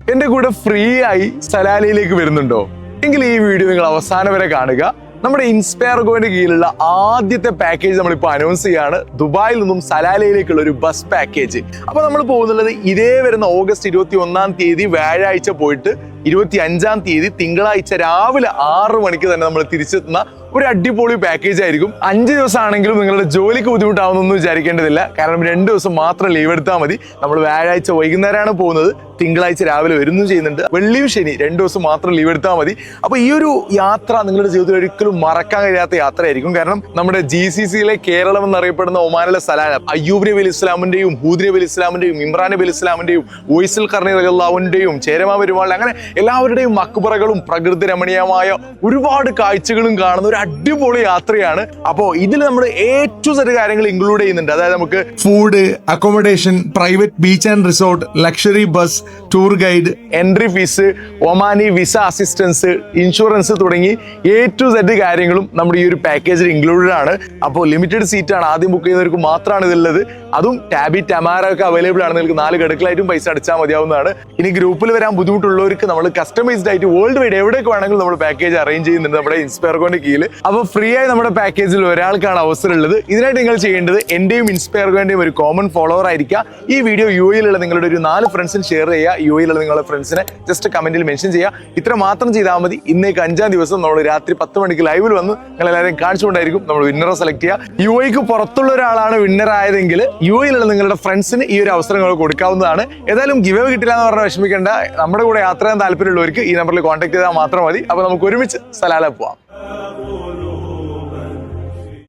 എന്റെ കൂടെ ഫ്രീ ആയി സലാലയിലേക്ക് വരുന്നുണ്ടോ? എങ്കിൽ ഈ വീഡിയോ നിങ്ങൾ അവസാനം വരെ കാണുക. നമ്മുടെ ഇൻസ്പയർ ഗോന്റെ കീഴിലുള്ള ആദ്യത്തെ പാക്കേജ് നമ്മളിപ്പോൾ അനൗൺസ് ചെയ്യാണ്. ദുബായിൽ നിന്നും സലാലയിലേക്കുള്ള ഒരു ബസ് പാക്കേജ് അപ്പൊ നമ്മൾ പോകുന്നുള്ളത് ഇതേ വരുന്ന ഓഗസ്റ്റ് ഇരുപത്തി ഒന്നാം തീയതി വ്യാഴാഴ്ച പോയിട്ട് ഇരുപത്തി അഞ്ചാം തീയതി തിങ്കളാഴ്ച രാവിലെ ആറ് മണിക്ക് തന്നെ നമ്മൾ തിരിച്ചെത്തുന്ന ഒരു അടിപൊളി പാക്കേജ് ആയിരിക്കും. അഞ്ച് ദിവസം ആണെങ്കിലും നിങ്ങളുടെ ജോലിക്ക് ബുദ്ധിമുട്ടാവുന്നൊന്നും വിചാരിക്കേണ്ടതില്ല. കാരണം രണ്ട് ദിവസം മാത്രം ലീവ് എടുത്താൽ മതി. നമ്മൾ വ്യാഴാഴ്ച വൈകുന്നേരമാണ് പോകുന്നത്. തിങ്കളാഴ്ച രാവിലെ വരുന്നു ചെയ്യുന്നുണ്ട്. വെള്ളിയും ശനി രണ്ട് ദിവസം മാത്രം ലീവ് എടുത്താൽ മതി. അപ്പൊ ഈ ഒരു യാത്ര നിങ്ങളുടെ ജീവിതത്തിൽ ഒരിക്കലും മറക്കാൻ കഴിയാത്ത യാത്രയായിരിക്കും. കാരണം നമ്മുടെ ജി സി സിയിലെ കേരളം എന്നറിയപ്പെടുന്ന ഒമാനിലെ സ്ഥലമാണ് അയ്യൂബ് നബി അലി ഇസ്ലാമിന്റെയും ഹൂദ് നബി അലി ഇസ്ലാമിന്റെയും ഇമ്രാൻ നബി അലി ഇസ്ലാമിന്റെയും വോയിസൽ കർണി റഹ്ലാവിന്റെയും ചേരമാ പെരുമാളിന്റെ അങ്ങനെ എല്ലാവരുടെയും മക്ബറകളും പ്രകൃതി രമണീയമായ ഒരുപാട് കാഴ്ചകളും കാണുന്ന ഒരു അടിപൊളി യാത്രയാണ്. അപ്പോ ഇതിൽ നമ്മൾ ഏറ്റവും ചെറിയ കാര്യങ്ങൾ ഇൻക്ലൂഡ് ചെയ്യുന്നുണ്ട്. അതായത് നമുക്ക് food accommodation private beach and resort luxury bus tour guide entry fees Omani visa assistance insurance തുടങ്ങി എ ടു സെഡ് കാര്യങ്ങളും നമ്മുടെ ഈ ഒരു പാക്കേജിൽ ഇൻക്ലൂഡഡ് ആണ്. അപ്പോൾ ലിമിറ്റഡ് സീറ്റ് ആണ് ആദ്യം ബുക്ക് ചെയ്യുന്നവർക്ക് മാത്രമാണ് ഇതുള്ളത് അതും ടാബി ടമാര ഒക്കെ അവൈലബിൾ ആണ്. നിങ്ങൾക്ക് നാല് ഗഡുക്കളായിട്ടും പൈസ അടിച്ചാൽ മതിയാവുന്നതാണ്. ഇനി ഗ്രൂപ്പിൽ വരാൻ ബുദ്ധിമുട്ടുള്ളവർക്ക് നമ്മൾ കസ്റ്റമൈസ്ഡ് ആയിട്ട് വേൾഡ് വൈഡ് എവിടെയൊക്കെ വേണമെങ്കിലും നമ്മൾ പാക്കേജ് അറേഞ്ച് ചെയ്യുന്നുണ്ട്. നമ്മുടെ ഇൻസ്പയർഗോന്റെ കീഴിൽ അപ്പോൾ ഫ്രീ ആയി നമ്മുടെ പാക്കേജിൽ ഒരാൾക്കാണ് അവസരം ഉള്ളത് ഇതിനായിട്ട് നിങ്ങൾ ചെയ്യേണ്ടത് എന്റെയും ഇൻസ്പയർഗോന്റെയും ഒരു കോമൺ ഫോളോവർ ആയിരിക്കുക. ഈ വീഡിയോ യു എയിലുള്ള നിങ്ങളുടെ ഒരു നാല് ഫ്രണ്ട്സിന് ഷെയർ ചെയ്യുക. യു എയിലുള്ള നിങ്ങളുടെ ഫ്രണ്ട്സിനെ ജസ്റ്റ് കമന്റിൽ മെൻഷൻ ചെയ്യുക. ഇത്ര മാത്രം ചെയ്താൽ മതി. ഇന്നേക്ക് അഞ്ചാം ദിവസം നമ്മൾ രാത്രി പത്ത് മണിക്ക് ലൈവിൽ വന്ന് നിങ്ങൾ എല്ലാവരെയും കാണിച്ചുകൊണ്ടായിരിക്കും നമ്മൾ വിന്നറെ സെലക്ട് ചെയ്യുക. യു എക്ക് പുറത്തുള്ള ഒരാളാണ് വിന്നർ ആയതെങ്കിൽ യു എയിലുള്ള നിങ്ങളുടെ ഫ്രണ്ട്സിന് ഈ ഒരു അവസരങ്ങൾ കൊടുക്കാവുന്നതാണ്. ഏതായാലും ഗിവ് കിട്ടില്ല എന്ന് പറഞ്ഞാൽ വിഷമിക്കേണ്ട. നമ്മുടെ കൂടെ യാത്ര ചെയ്യാൻ താല്പര്യമുള്ളവർക്ക് ഈ നമ്പറിൽ കോൺടാക്ട് ചെയ്താൽ മാത്രം മതി. അപ്പോൾ നമുക്ക് ഒരുമിച്ച് സലാല പോവാം. amor.